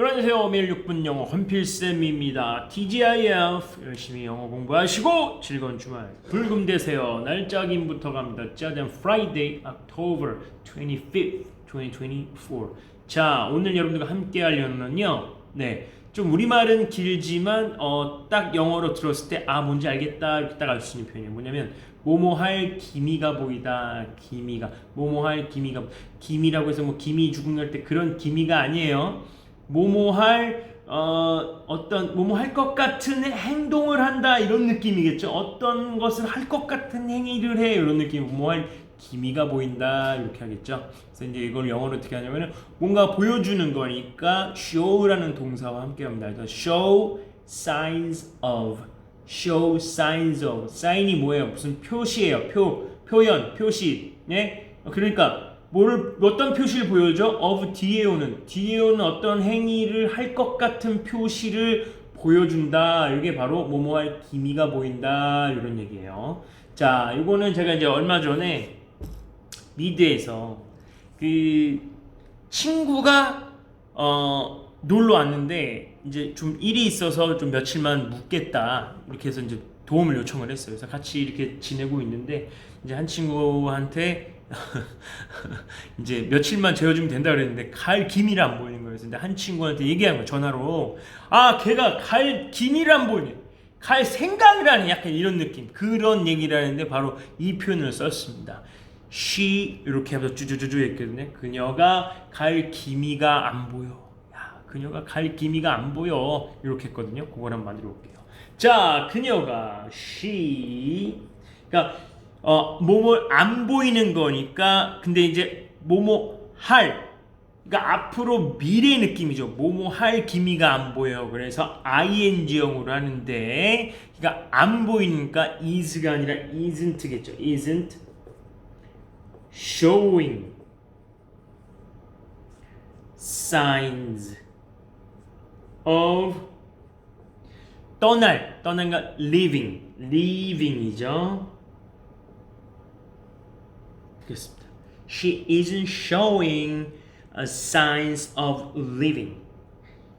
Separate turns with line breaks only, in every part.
안녕하세요. 매일 6분 영어 헌필쌤입니다. TGIF 열심히 영어 공부하시고 즐거운 주말 불금 되세요. 날짜 확인부터 갑니다. 짜잔 Friday, October 25th, 2024. 자, 오늘 여러분들과 함께 하려는요. 네. 좀 우리말은 길지만 어, 딱 영어로 들었을 때 아 뭔지 알겠다 이렇게 딱 알 수 있는 표현이에요. 뭐냐면 뭐뭐 할 기미가 보이다. 기미가 뭐뭐 할 기미가 기미라고 해서 뭐 기미 죽음날 때 그런 기미가 아니에요. 뭐뭐 할 어, 어떤 뭐뭐 할 것 같은 행동을 한다 이런 느낌이겠죠. 어떤 것을 할 것 같은 행위를 해 이런 느낌. 뭐뭐 할 기미가 보인다 이렇게 하겠죠. 그래서 이제 이걸 영어로 어떻게 하냐면은 뭔가 보여주는 거니까 show라는 동사와 함께합니다. 그래서 show signs of, show signs of. 사인이 뭐예요? 무슨 표시예요? 표, 표현, 표시. 네? 그러니까 뭐를 어떤 표시를 보여줘? of 뒤에 오는 뒤에 오는 어떤 행위를 할 것 같은 표시를 보여준다. 이게 바로 뭐뭐할 기미가 보인다 이런 얘기예요. 자, 이거는 제가 이제 얼마 전에 미드에서 그 친구가 어 놀러 왔는데 이제 좀 일이 있어서 좀 며칠만 묵겠다 이렇게 해서 이제 도움을 요청을 했어요. 그래서 같이 이렇게 지내고 있는데 이제 한 친구한테 이제 며칠만 재워주면 된다 그랬는데 갈 기미를 안 보이는 거예요. 근데 한 친구한테 얘기한 거예요. 전화로 아 걔가 갈 기미를 안 보이네. 갈 하네. 약간 이런 느낌. 그런 얘기를 하는데 바로 이 표현을 썼습니다. she 이렇게 하면서 쭈쭈쭈쭈 했거든요. 그녀가 갈 기미가 안 보여. 야, 그녀가 갈 기미가 안 보여. 이렇게 했거든요. 그걸 한번 만들어 볼게요. 자, 그녀가 she 그러니까 어 뭐뭐 안 보이는 거니까 근데 이제 뭐뭐 할 그러니까 앞으로 미래 느낌이죠. 뭐뭐 할 기미가 안 보여. 그래서 ing형으로 하는데 그러니까 안 보이니까 is가 아니라 isn't겠죠. isn't showing signs of 떠날 떠난가 living living이죠. 그렇습니다. She isn't showing signs of living.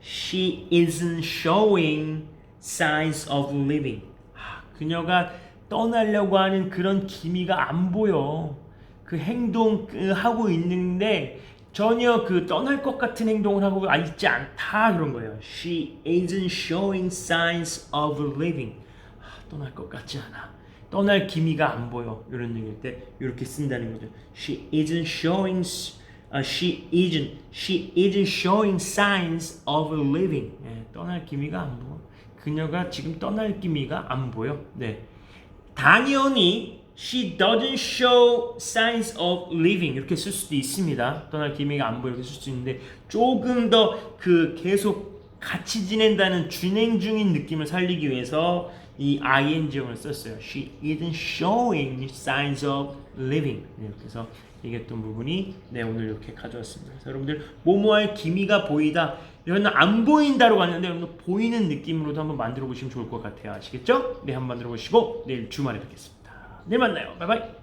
She isn't showing signs of living. 아, 그녀가 떠나려고 하는 그런 기미가 안 보여. 그 행동 그 하고 있는데 전혀 그 떠날 것 같은 행동을 하고 있지 않다 그런 거예요. She isn't showing signs of living. 아, 떠날 것 같지 않아. 떠날 기미가 안 보여. 이런 얘기일 때 이렇게 쓴다는 거죠. She isn't showing uh, she isn't she isn't showing signs of living. 예, 떠날 기미가 안 보여. 그녀가 지금 떠날 기미가 안 보여. 네. 당연히 she doesn't show signs of living 이렇게 쓸 수도 있습니다. 떠날 기미가 안 보여 이렇게 쓸 수 있는데 조금 더 그 계속 같이 지낸다는 진행 중인 느낌을 살리기 위해서 이 ing형을 썼어요. She isn't showing signs of living. 이렇게 해서 얘기했던 부분이 네 오늘 이렇게 가져왔습니다. 그래서 여러분들 뭐뭐할 기미가 보이다. 이런 안 보인다로 갔는데 여러분 보이는 느낌으로도 한번 만들어 보시면 좋을 것 같아요. 아시겠죠? 네 한번 만들어 보시고 내일 주말에 뵙겠습니다. 내일 만나요. 바이바이.